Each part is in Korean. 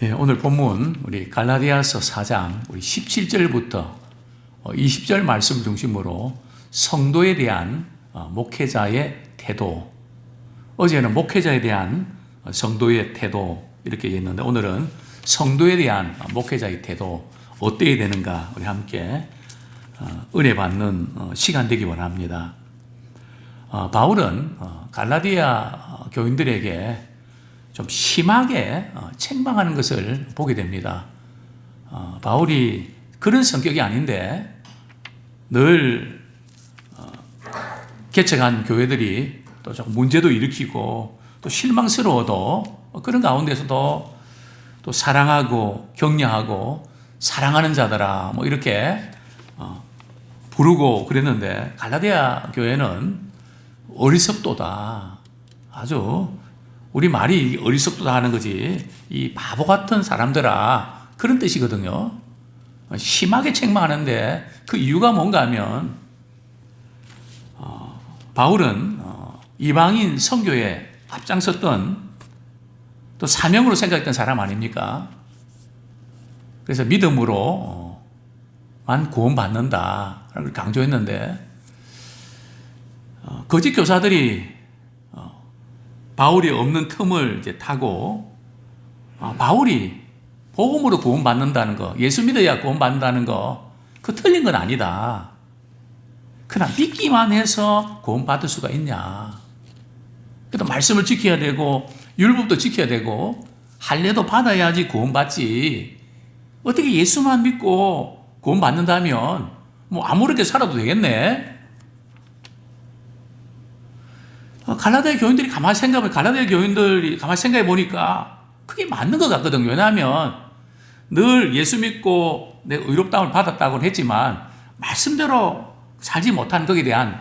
예, 오늘 본문 우리 갈라디아서 4장 우리 17절부터 20절 말씀 중심으로 성도에 대한 어, 목회자의 태도. 어제는 목회자에 대한 어, 성도의 태도 이렇게 했는데 오늘은 성도에 대한 어, 목회자의 태도 어때야 되는가 우리 함께 은혜 받는 시간 되기 원합니다. 바울은 갈라디아 교인들에게 좀 심하게 책망하는 것을 보게 됩니다. 바울이 그런 성격이 아닌데 늘 개척한 교회들이 또 조금 문제도 일으키고 또 실망스러워도 그런 가운데서도 또 사랑하고 격려하고 사랑하는 자들아 뭐 이렇게 어, 부르고 그랬는데 갈라디아 교회는 어리석도다 아주 우리 말이 어리석도다 하는 거지 이 바보 같은 사람들아 그런 뜻이거든요 심하게 책망하는데 그 이유가 뭔가 하면 바울은 어, 이방인 선교에 앞장섰던 또 사명으로 생각했던 사람 아닙니까? 그래서 믿음으로만 구원받는다. 를 강조했는데, 어, 거짓 교사들이 어, 바울이 없는 틈을 이제 타고, 바울이 복음으로 구원받는다는 거, 예수 믿어야 구원받는다는 거, 그 틀린 건 아니다. 그러나 믿기만 해서 구원받을 수가 있냐. 그래도 말씀을 지켜야 되고, 율법도 지켜야 되고, 할례도 받아야지 구원받지. 어떻게 예수만 믿고 구원받는다면, 뭐 아무렇게 살아도 되겠네? 어, 갈라디아 교인들이 가만히 생각해, 갈라디아 교인들이 가만히 생각해 보니까 그게 맞는 것 같거든요. 왜냐하면 늘 예수 믿고 내 의롭다움을 받았다고 했지만, 말씀대로 살지 못한 것에 대한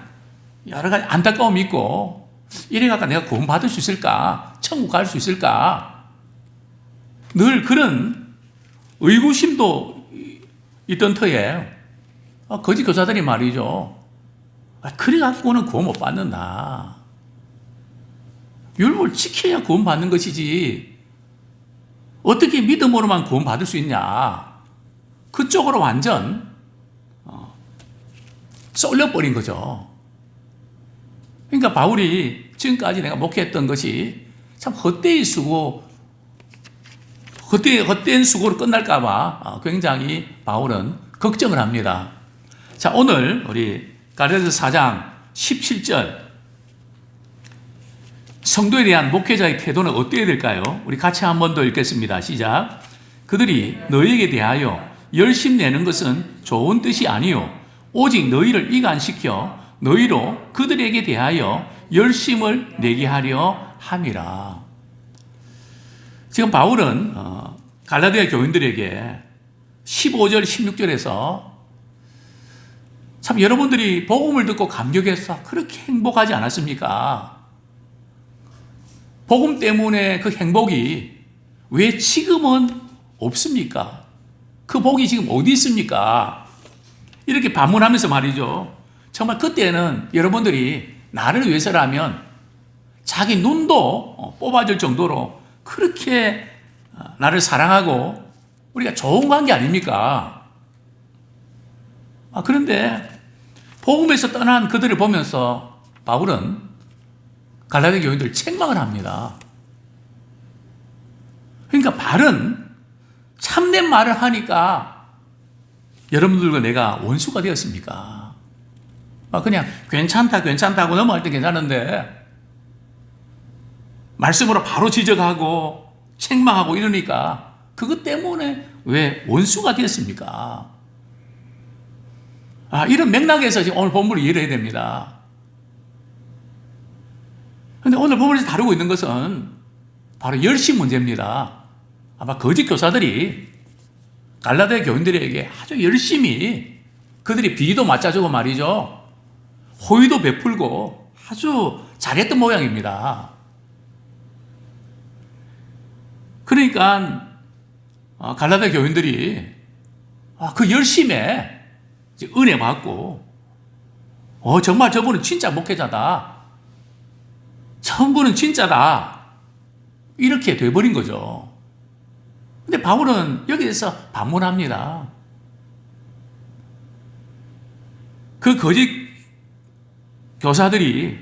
여러 가지 안타까움이 있고 이래가 내가 구원받을 수 있을까? 천국 갈 수 있을까? 늘 그런 의구심도 있던 터에 아, 거짓 교사들이 말이죠. 아, 그래갖고는 구원 못 받는다. 율법을 지켜야 구원 받는 것이지. 어떻게 믿음으로만 구원 받을 수 있냐? 그쪽으로 완전 쏠려버린 거죠. 그러니까 바울이 지금까지 내가 목회했던 것이 참 헛되이 수고, 헛되, 헛된 수고로 끝날까봐 어, 굉장히 바울은 걱정을 합니다. 자, 오늘 우리 가르스 4장 17절. 성도에 대한 목회자의 태도는 어떻게 될까요? 우리 같이 한 번 더 읽겠습니다. 시작. 그들이 너에게 대하여 열심 내는 것은 좋은 뜻이 아니요 오직 너희를 이간시켜 너희로 그들에게 대하여 열심을 내게 하려 함이라. 지금 바울은 어, 갈라디아 교인들에게 15절, 16절에서 참 여러분들이 복음을 듣고 감격해서 그렇게 행복하지 않았습니까? 복음 때문에 그 행복이 왜 지금은 없습니까? 그 복이 지금 어디 있습니까? 이렇게 반문하면서 말이죠. 정말 그때는 여러분들이 나를 위해서라면 자기 눈도 어, 뽑아줄 정도로 그렇게 어, 나를 사랑하고 우리가 좋은 관계 아닙니까? 아, 그런데 복음에서 떠난 그들을 보면서 바울은 갈라디 교인들 책망을 합니다. 그러니까 말은 참된 말을 하니까 여러분들과 내가 원수가 되었습니까? 아, 그냥 괜찮다, 괜찮다고 넘어갈 때 괜찮은데, 말씀으로 바로 지적하고, 책망하고 이러니까, 그것 때문에 왜 원수가 되었습니까? 아, 이런 맥락에서 지금 오늘 본문을 이해를 해야 됩니다. 근데 오늘 본문에서 다루고 있는 것은 바로 열심 문제입니다. 아마 거짓 교사들이 갈라디아 교인들에게 아주 열심히 그들이 비도 맞춰주고 말이죠. 호의도 베풀고 아주 잘했던 모양입니다. 그러니까 어, 갈라디아 교인들이 아, 그 열심에 은혜 받고 어 정말 저분은 진짜 목회자다. 저분은 진짜다. 이렇게 돼버린 거죠. 근데 바울은 여기에서 반문합니다. 그 거짓 교사들이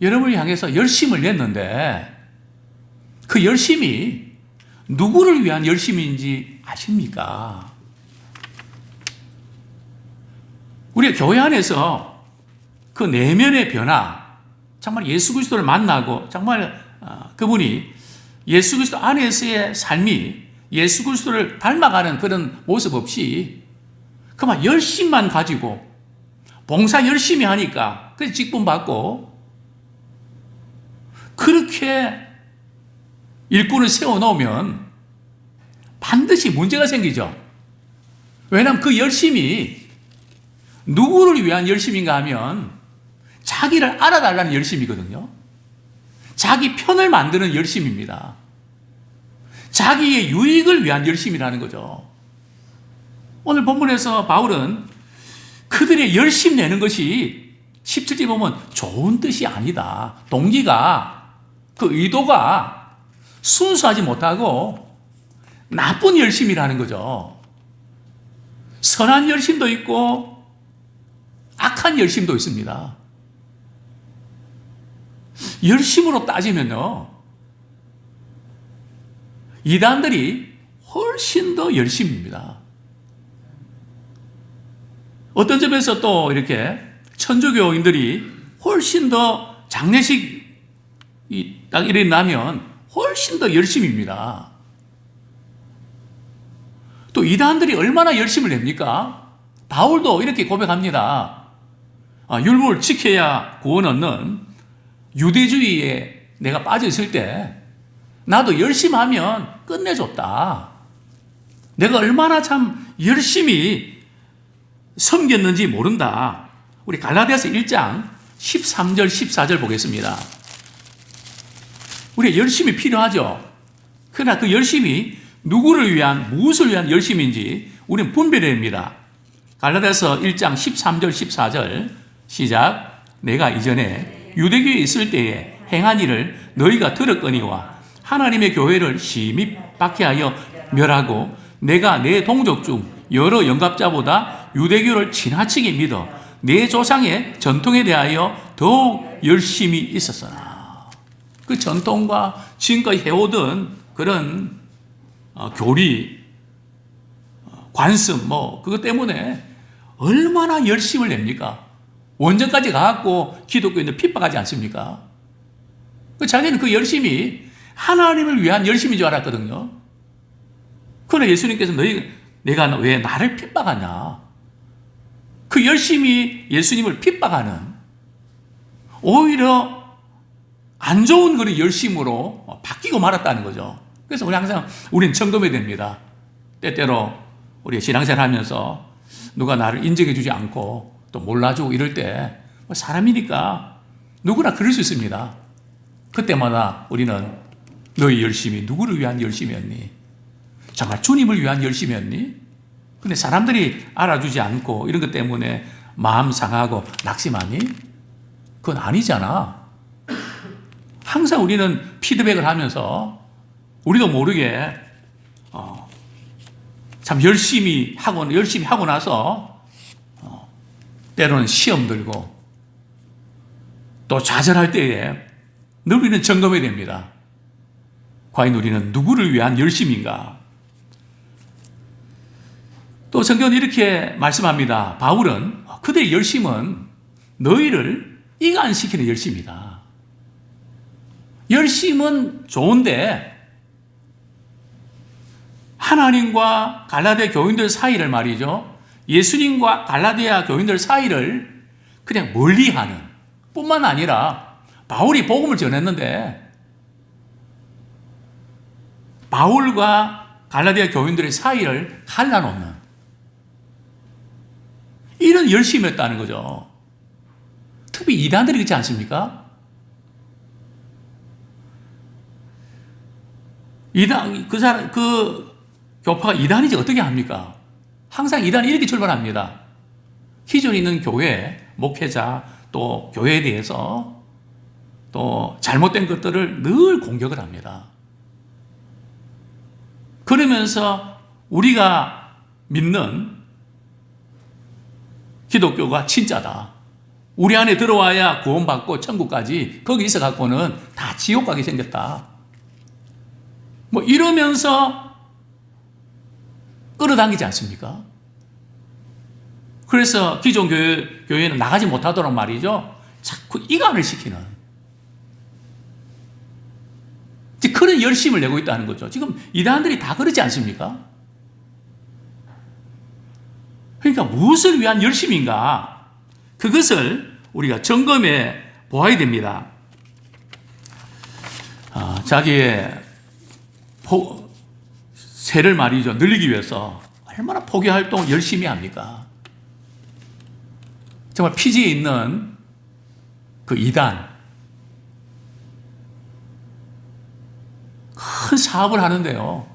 여러분을 향해서 열심을 냈는데 그 열심이 누구를 위한 열심인지 아십니까? 우리가 교회 안에서 그 내면의 변화, 정말 예수 그리스도를 만나고 정말 어, 그분이 예수 그리스도 안에서의 삶이 예수 그리스도를 닮아가는 그런 모습 없이 그만 열심만 가지고 봉사 열심히 하니까 그래서 직분 받고 그렇게 일꾼을 세워놓으면 반드시 문제가 생기죠. 왜냐하면 그 열심이 누구를 위한 열심인가 하면 자기를 알아달라는 열심이거든요. 자기 편을 만드는 열심입니다. 자기의 유익을 위한 열심이라는 거죠. 오늘 본문에서 바울은 그들의 열심 내는 것이 17절 보면 좋은 뜻이 아니다. 동기가, 그 의도가 순수하지 못하고 나쁜 열심이라는 거죠. 선한 열심도 있고 악한 열심도 있습니다. 열심으로 따지면요. 이단들이 훨씬 더 열심입니다. 어떤 점에서 또 이렇게 천주교인들이 훨씬 더 장례식 딱 이래 나면 훨씬 더 열심입니다. 또 이단들이 얼마나 열심을 냅니까? 바울도 이렇게 고백합니다. 아, 율법을 지켜야 구원 얻는 유대주의에 내가 빠져 있을 때 나도 열심히 하면 끝내줬다. 내가 얼마나 참 열심히 섬겼는지 모른다. 우리 갈라디아서 1장 13절 14절 보겠습니다. 우리 열심히 필요하죠. 그러나 그 열심이 누구를 위한 무엇을 위한 열심인지 우리는 분별해야 합니다. 갈라디아서 1장 13절 14절 시작 내가 이전에 유대교에 있을 때에 행한 일을 너희가 들었거니와 하나님의 교회를 심히 박해하여 멸하고 내가 내 동족 중 여러 영갑자보다 유대교를 지나치게 믿어 내 조상의 전통에 대하여 더욱 열심히 있었으나 그 전통과 지금까지 해오던 그런 어, 교리, 어, 관습 뭐 그것 때문에 얼마나 열심을 냅니까? 원전까지 가갖고 기독교인들 핍박하지 않습니까? 그 자기는 그 열심이 하나님을 위한 열심인 줄 알았거든요. 그러나 예수님께서 너희 내가 왜 나를 핍박하냐? 그 열심히 예수님을 핍박하는 오히려 안 좋은 그런 열심으로 바뀌고 말았다는 거죠. 그래서 우리 항상 우리는 점검해야 됩니다. 때때로 우리 신앙생활 하면서 누가 나를 인정해 주지 않고 또 몰라주고 이럴 때뭐 사람이니까 누구나 그럴 수 있습니다. 그때마다 우리는 너희 열심이 누구를 위한 열심이었니? 정말 주님을 위한 열심이었니? 근데 사람들이 알아주지 않고 이런 것 때문에 마음 상하고 낙심하니? 그건 아니잖아. 항상 우리는 피드백을 하면서 우리도 모르게 어, 참 열심히 하고 열심히 하고 나서 어, 때로는 시험 들고 또 좌절할 때에 늘 우리는 점검해야 됩니다. 과연 우리는 누구를 위한 열심인가? 또 성경은 이렇게 말씀합니다. 바울은 그들의 열심은 너희를 이간시키는 열심이다. 열심은 좋은데 하나님과 갈라디아 교인들 사이를 말이죠. 예수님과 갈라디아 교인들 사이를 그냥 멀리하는 뿐만 아니라 바울이 복음을 전했는데 바울과 갈라디아 교인들의 사이를 갈라놓는 이런 열심이었다는 거죠. 특히 이단들이 그렇지 않습니까? 이단 그 사람 그 교파가 이단이지 어떻게 합니까? 항상 이단이 이렇게 출발합니다. 기존 있는 교회 목회자 또 교회에 대해서 또 잘못된 것들을 늘 공격을 합니다. 그러면서 우리가 믿는 기독교가 진짜다. 우리 안에 들어와야 구원받고 천국까지 거기 있어 갖고는 다 지옥 가게 생겼다. 뭐 이러면서 끌어당기지 않습니까? 그래서 기존 교회, 교회는 나가지 못하도록 말이죠. 자꾸 이간을 시키는. 그런 열심을 내고 있다는 거죠. 지금 이단들이 다 그러지 않습니까? 그러니까 무엇을 위한 열심인가? 그것을 우리가 점검해 보아야 됩니다. 아, 자기의 포, 세를 말이죠. 늘리기 위해서 얼마나 포기 활동 열심히 합니까? 정말 피지에 있는 그 이단, 큰 사업을 하는데요.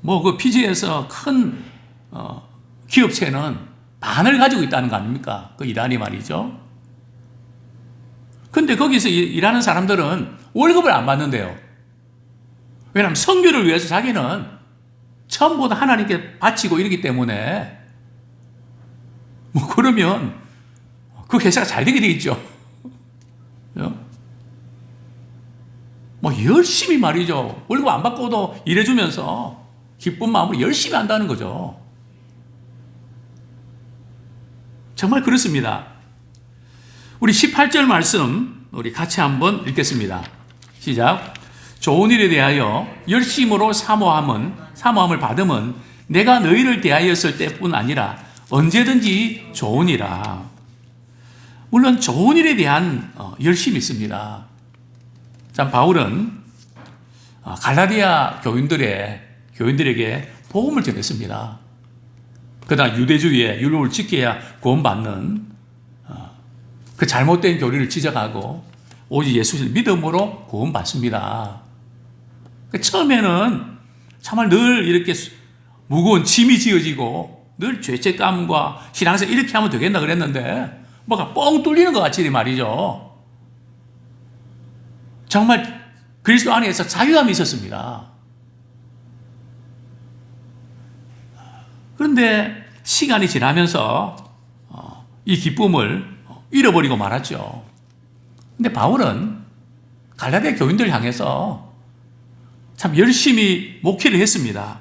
뭐 그 피지에서 큰 어, 기업체는 반을 가지고 있다는 거 아닙니까? 그 이단이 말이죠. 근데 거기서 일하는 사람들은 월급을 안 받는데요. 왜냐하면 성교를 위해서 자기는 처음부터 하나님께 바치고 이러기 때문에 뭐 그러면 그 회사가 잘 되게 돼 있죠. 뭐 열심히 말이죠. 월급 안 받고도 일해주면서 기쁜 마음으로 열심히 한다는 거죠. 정말 그렇습니다. 우리 18절 말씀 우리 같이 한번 읽겠습니다. 시작. 좋은 일에 대하여 열심으로 사모함은 사모함을 받음은 내가 너희를 대하였을 때뿐 아니라 언제든지 좋은 이라. 물론 좋은 일에 대한 어, 열심이 있습니다. 참 바울은 어, 갈라디아 교인들의 교인들에게 복음을 전했습니다. 그다음 유대주의의 율법을 지켜야 구원받는 어, 그 잘못된 교리를 지적하고 오직 예수를 믿음으로 구원받습니다. 그 처음에는 정말 늘 이렇게 무거운 짐이 지어지고 늘 죄책감과 신앙에서 이렇게 하면 되겠나 그랬는데 뭐가 뻥 뚫리는 것 같이 말이죠. 정말 그리스도 안에서 자유함이 있었습니다. 그런데 시간이 지나면서 어, 이 기쁨을 잃어버리고 말았죠. 근데 바울은 갈라디아 교인들 향해서 참 열심히 목회를 했습니다.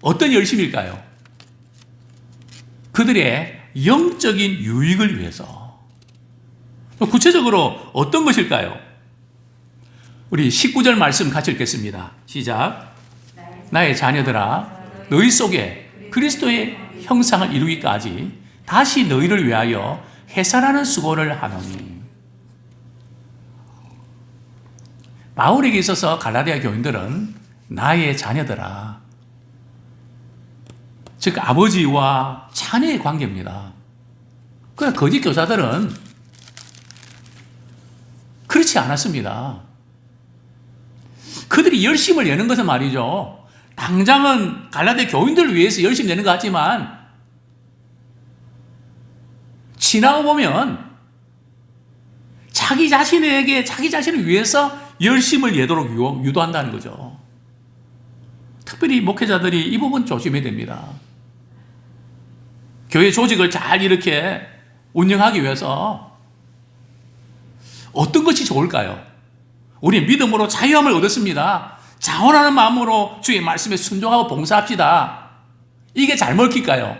어떤 열심일까요? 그들의 영적인 유익을 위해서. 구체적으로 어떤 것일까요? 우리 19절 말씀 같이 읽겠습니다. 시작. 나의 자녀들아, 너희 속에 그리스도의 형상을 이루기까지 다시 너희를 위하여 해산하는 수고를 하노니. 바울에게 있어서 갈라디아 교인들은 나의 자녀들아. 즉, 아버지와 자녀의 관계입니다. 그 거짓 교사들은 그렇지 않았습니다. 그들이 열심을 내는 것은 말이죠. 당장은 갈라디아 교인들을 위해서 열심히 내는 것 같지만 지나고 보면 자기 자신에게 자기 자신을 위해서 열심을 내도록 유도한다는 거죠. 특별히 목회자들이 이 부분 조심해야 됩니다. 교회 조직을 잘 이렇게 운영하기 위해서 어떤 것이 좋을까요? 우리 믿음으로 자유함을 얻었습니다. 자원하는 마음으로 주의 말씀에 순종하고 봉사합시다. 이게 잘 먹힐까요?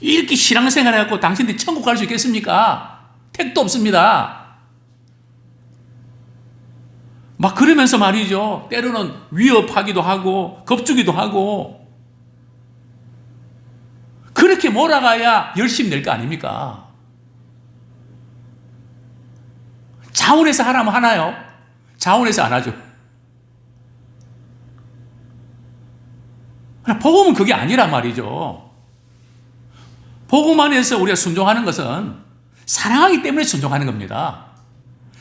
이렇게 신앙생활 해갖고 당신들이 천국 갈 수 있겠습니까? 택도 없습니다. 막 그러면서 말이죠. 때로는 위협하기도 하고, 겁주기도 하고, 그렇게 몰아가야 열심히 낼 거 아닙니까? 자원에서 하라면 하나요? 자원에서 안 하죠. 복음은 그게 아니란 말이죠. 복음 안에서 우리가 순종하는 것은 사랑하기 때문에 순종하는 겁니다.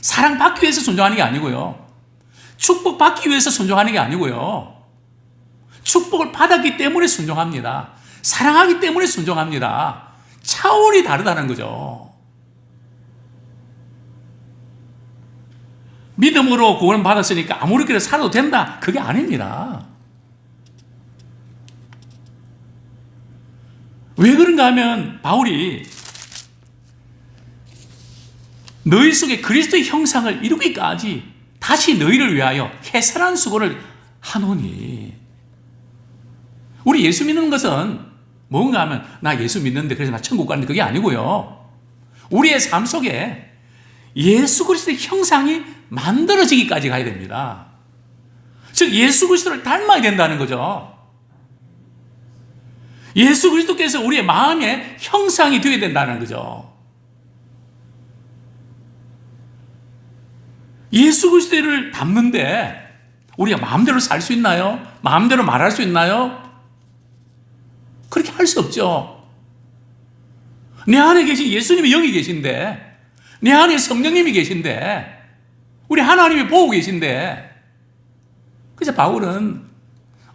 사랑받기 위해서 순종하는 게 아니고요. 축복받기 위해서 순종하는 게 아니고요. 축복을 받았기 때문에 순종합니다. 사랑하기 때문에 순종합니다. 차원이 다르다는 거죠. 믿음으로 구원 받았으니까 아무렇게나 살아도 된다. 그게 아닙니다. 왜 그런가 하면 바울이 너희 속에 그리스도의 형상을 이루기까지 다시 너희를 위하여 해산한 수고를 하노니 우리 예수 믿는 것은 뭔가 하면 나 예수 믿는데 그래서 나 천국 가는데 그게 아니고요. 우리의 삶 속에 예수 그리스도의 형상이 만들어지기까지 가야 됩니다. 즉 예수 그리스도를 닮아야 된다는 거죠. 예수 그리스도께서 우리의 마음의 형상이 되어야 된다는 거죠. 예수 그리스도를 닮는데 우리가 마음대로 살 수 있나요? 마음대로 말할 수 있나요? 그렇게 할 수 없죠. 내 안에 계신 예수님이 영이 계신데, 내 안에 성령님이 계신데, 우리 하나님이 보고 계신데, 그래서 바울은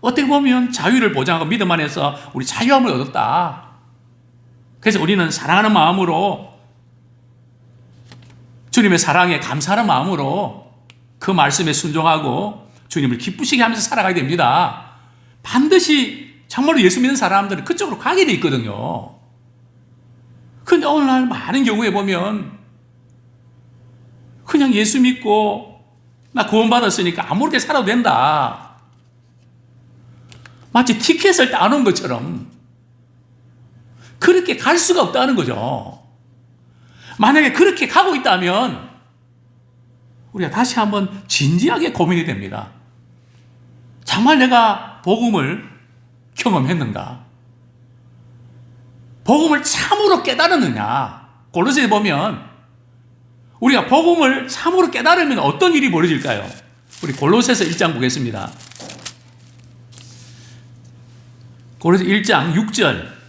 어떻게 보면 자유를 보장하고 믿음 안에서 우리 자유함을 얻었다. 그래서 우리는 사랑하는 마음으로 주님의 사랑에 감사하는 마음으로 그 말씀에 순종하고 주님을 기쁘시게 하면서 살아가야 됩니다. 반드시 정말로 예수 믿는 사람들은 그쪽으로 가게 돼 있거든요. 근데 오늘날 많은 경우에 보면 그냥 예수 믿고 나 구원받았으니까 아무렇게 살아도 된다. 마치 티켓을 따놓은 것처럼 그렇게 갈 수가 없다는 거죠. 만약에 그렇게 가고 있다면 우리가 다시 한번 진지하게 고민이 됩니다. 정말 내가 복음을 경험했는가? 복음을 참으로 깨달았느냐? 골로새에 보면 우리가 복음을 참으로 깨달으면 어떤 일이 벌어질까요? 우리 골로새서 1장 보겠습니다. 골로새 1장 6절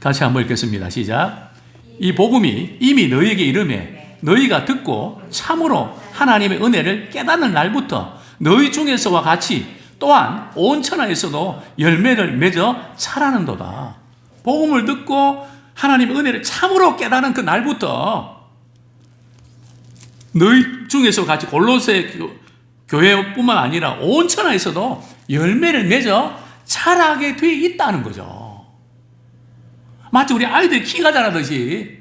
같이 한번 읽겠습니다. 시작. 이 복음이 이미 너희에게 이름에 너희가 듣고 참으로 하나님의 은혜를 깨닫는 날부터 너희 중에서와 같이 또한 온 천하에서도 열매를 맺어 자라는도다. 복음을 듣고 하나님의 은혜를 참으로 깨닫는 그 날부터 너희 중에서 같이 골로새 교회뿐만 아니라 온 천하에서도 열매를 맺어 자라게 돼 있다는 거죠. 마치 우리 아이들이 키가 자라듯이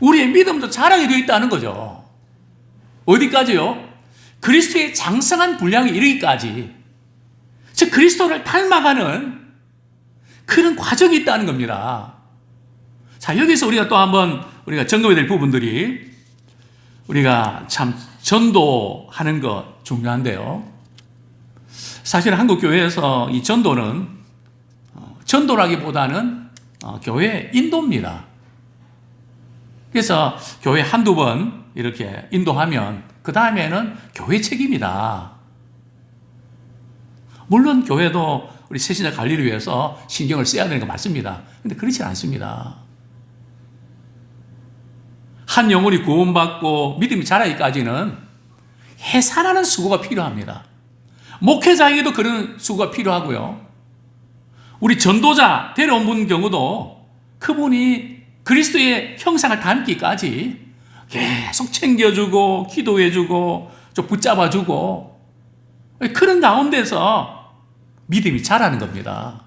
우리의 믿음도 자라게 되어 있다는 거죠. 어디까지요? 그리스도의 장성한 분량에 이르기까지. 즉, 그리스도를 닮아가는 그런 과정이 있다는 겁니다. 자, 여기서 우리가 또 한번 우리가 점검해야 될 부분들이 우리가 참 전도하는 것 중요한데요. 사실 한국 교회에서 이 전도는 어, 전도라기보다는 어, 교회 인도입니다. 그래서 교회 한두 번 이렇게 인도하면 그 다음에는 교회 책임이다. 물론 교회도 우리 세신자 관리를 위해서 신경을 써야 되는 거 맞습니다. 근데 그렇지 않습니다. 한 영혼이 구원받고 믿음이 자라기까지는 해산하는 수고가 필요합니다. 목회자에게도 그런 수고가 필요하고요. 우리 전도자 데려온 분 경우도 그분이 그리스도의 형상을 닮기까지 계속 챙겨주고 기도해주고 좀 붙잡아주고 그런 가운데서 믿음이 자라는 겁니다.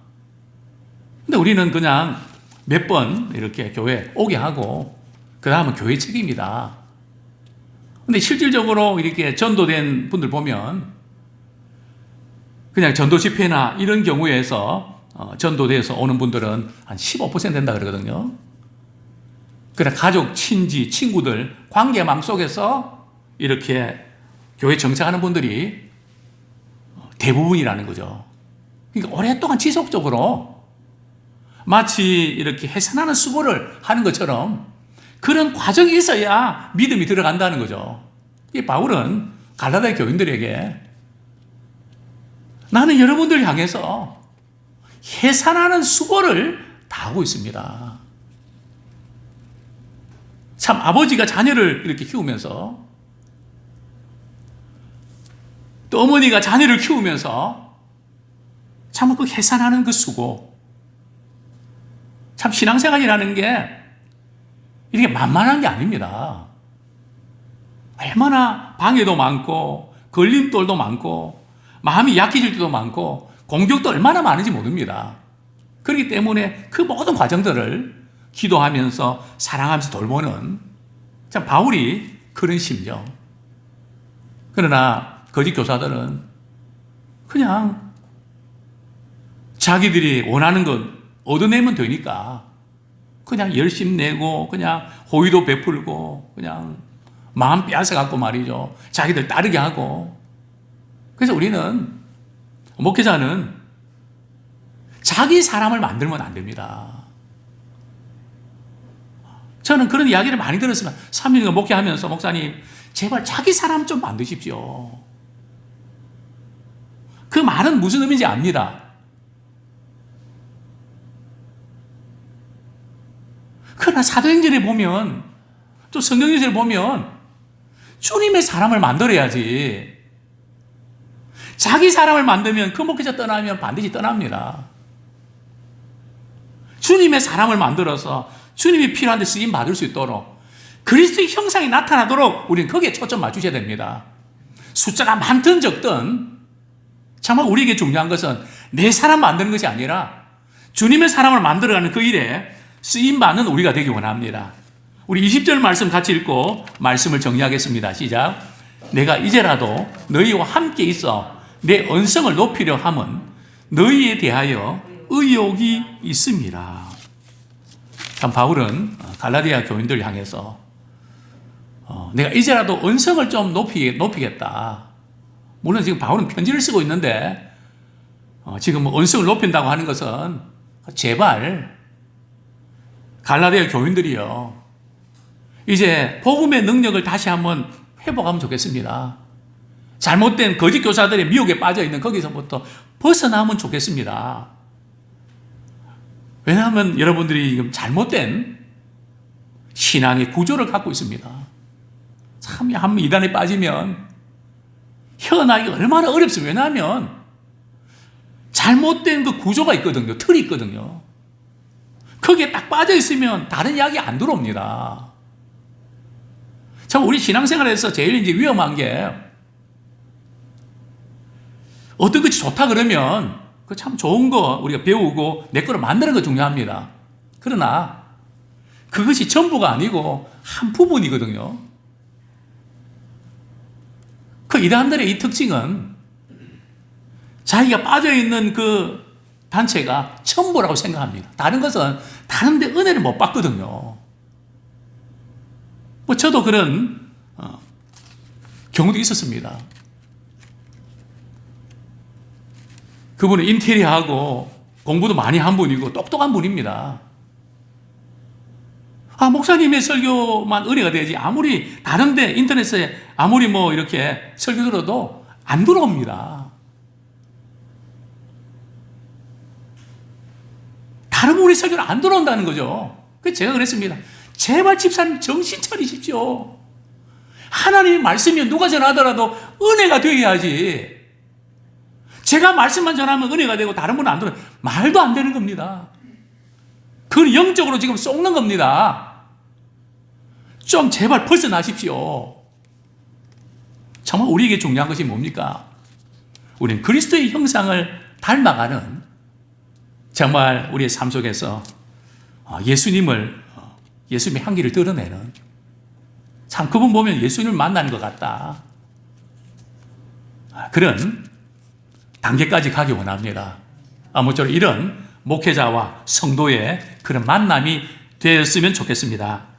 근데 우리는 그냥 몇 번 이렇게 교회 오게 하고 그 다음은 교회 책임이다. 근데 실질적으로 이렇게 전도된 분들 보면 그냥 전도 집회나 이런 경우에서 어, 전도돼서 오는 분들은 한 15% 된다 그러거든요. 그래 가족, 친지, 친구들 관계망 속에서 이렇게 교회 정착하는 분들이 대부분이라는 거죠. 그러니까 오랫동안 지속적으로 마치 이렇게 해산하는 수고를 하는 것처럼 그런 과정이 있어야 믿음이 들어간다는 거죠. 이 바울은 갈라디아 교인들에게 나는 여러분들 향해서 해산하는 수고를 다 하고 있습니다. 참 아버지가 자녀를 이렇게 키우면서 또 어머니가 자녀를 키우면서 참 그 해산하는 그 수고 참 신앙생활이라는 게 이게 만만한 게 아닙니다. 얼마나 방해도 많고, 걸림돌도 많고, 마음이 약해질 때도 많고, 공격도 얼마나 많은지 모릅니다. 그렇기 때문에 그 모든 과정들을 기도하면서 사랑하면서 돌보는 참 바울이 그런 심정. 그러나 거짓 교사들은 그냥 자기들이 원하는 것 얻어내면 되니까 그냥 열심 내고 그냥 호의도 베풀고 그냥 마음 빼앗아 갖고 말이죠. 자기들 따르게 하고. 그래서 우리는 목회자는 자기 사람을 만들면 안 됩니다. 저는 그런 이야기를 많이 들었습니다. 3년간 목회하면서 목사님, 제발 자기 사람 좀 만드십시오. 그 말은 무슨 의미인지 압니다. 그러나 사도행전에 보면 또 성경에서 보면 주님의 사람을 만들어야지. 자기 사람을 만들면 그 목회자 떠나면 반드시 떠납니다. 주님의 사람을 만들어서 주님이 필요한데 쓰임 받을 수 있도록 그리스도의 형상이 나타나도록 우리는 거기에 초점 맞추셔야 됩니다. 숫자가 많든 적든 정말 우리에게 중요한 것은 내 사람 만드는 것이 아니라 주님의 사람을 만들어가는 그 일에 쓰임 받는 우리가 되기 원합니다. 우리 20절 말씀 같이 읽고 말씀을 정리하겠습니다. 시작. 내가 이제라도 너희와 함께 있어 내 언성을 높이려 함은 너희에 대하여 의욕이 있습니다. 참 바울은 갈라디아 교인들 향해서 어, 내가 이제라도 언성을 좀 높이, 높이겠다. 물론 지금 바울은 편지를 쓰고 있는데 어, 지금 뭐 언성을 높인다고 하는 것은 제발 갈라디아 교인들이요. 이제 복음의 능력을 다시 한번 회복하면 좋겠습니다. 잘못된 거짓 교사들의 미혹에 빠져 있는 거기서부터 벗어나면 좋겠습니다. 왜냐하면 여러분들이 지금 잘못된 신앙의 구조를 갖고 있습니다. 참, 한 이단에 빠지면 헤어나기 얼마나 어렵습니다. 왜냐하면 잘못된 그 구조가 있거든요. 틀이 있거든요. 거기에 딱 빠져 있으면 다른 이야기 안 들어옵니다. 참, 우리 신앙생활에서 제일 이제 위험한 게 어떤 것이 좋다 그러면 그 참 좋은 거 우리가 배우고 내 거를 만드는 거 중요합니다. 그러나 그것이 전부가 아니고 한 부분이거든요. 그 이단들의 이 특징은 자기가 빠져 있는 그 단체가 전부라고 생각합니다. 다른 것은 다른데 은혜를 못 받거든요. 뭐 저도 그런 어, 경우도 있었습니다. 그분은 인테리어하고 공부도 많이 한 분이고 똑똑한 분입니다. 아, 목사님의 설교만 의뢰가 되지. 아무리 다른데 인터넷에 아무리 뭐 이렇게 설교 들어도 안 들어옵니다. 다른 분의 설교는 안 들어온다는 거죠. 그래서 제가 그랬습니다. 제발 집사님 정신 차리십시오. 하나님의 말씀이 누가 전하더라도 은혜가 되어야지. 제가 말씀만 전하면 은혜가 되고 다른 분은 안 들어요. 말도 안 되는 겁니다. 그건 영적으로 지금 쏙는 겁니다. 좀 제발 벗어나십시오. 정말 우리에게 중요한 것이 뭡니까? 우리는 그리스도의 형상을 닮아가는 정말 우리의 삶 속에서 예수님을 예수님의 향기를 드러내는 참 그분 보면 예수님을 만나는 것 같다. 그런 단계까지 가기 원합니다. 아무쪼록 이런 목회자와 성도의 그런 만남이 되었으면 좋겠습니다.